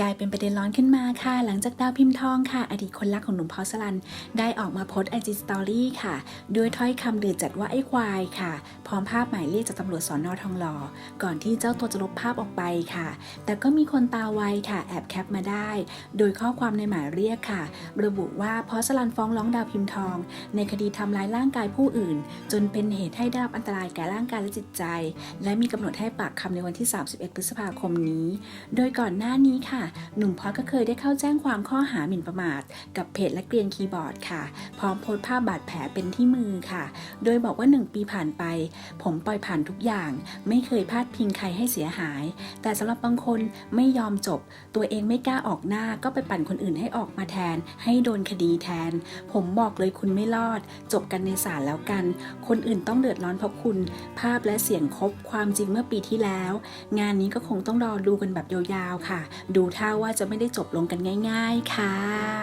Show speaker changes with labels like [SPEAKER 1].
[SPEAKER 1] กลายเป็นประเด็นร้อนขึ้นมาค่ะ หลังจากดาวพิมพ์ทองค่ะ อดีตคนรักของหนุ่มพอสลัน ได้ออกมาโพสต์ไอจีสตอรี่ค่ะ ด้วยถ้อยคำเดือดจัดว่าไอ้ควายค่ะ พร้อมภาพหมายเลขจากตำรวจสอนอทองหล่อ ก่อนที่เจ้าตัวจะลบภาพออกไปค่ะ แต่ก็มีคนตาไวค่ะ แอบแคปมาได้ โดยข้อความในหมายเรียกค่ะ ระบุว่าพอสลันฟ้องร้องดาวพิมพ์ทอง ในคดีทำร้ายร่างกายผู้อื่น จนเป็นเหตุให้ได้รับอันตรายแก่ร่างกายและจิตใจ และมีกำหนดให้ปากคำในวันที่ 31 พฤษภาคมนี้ โดยก่อนหน้านี้ค่ะหนุ่มพอก็เคยได้เข้าแจ้งความข้อหาหมิ่นประมาท กับเพจและเกรียนคีย์บอร์ดค่ะ พร้อมโพสต์ภาพบาดแผลเป็นที่มือค่ะ โดยบอกว่า 1 ปีผ่านไป ผมปล่อยผ่านทุกอย่าง ไม่เคยพลาดพิงใครให้เสียหาย แต่สำหรับบางคนไม่ยอมจบ ตัวเองไม่กล้าออกหน้าก็ไปปั่นคนอื่นให้ออกมาแทน ให้โดนคดีแทน ผมบอกเลยคุณไม่รอด จบกันในศาลแล้วกัน คนอื่นต้องเดือดร้อนเพราะคุณ ภาพและเสียงครบความจริงเมื่อปีที่แล้ว งานนี้ก็คงต้องรอดูกันแบบยาวๆค่ะ ดูท่าว่าจะไม่ได้จบลงกันง่าย ๆค่ะ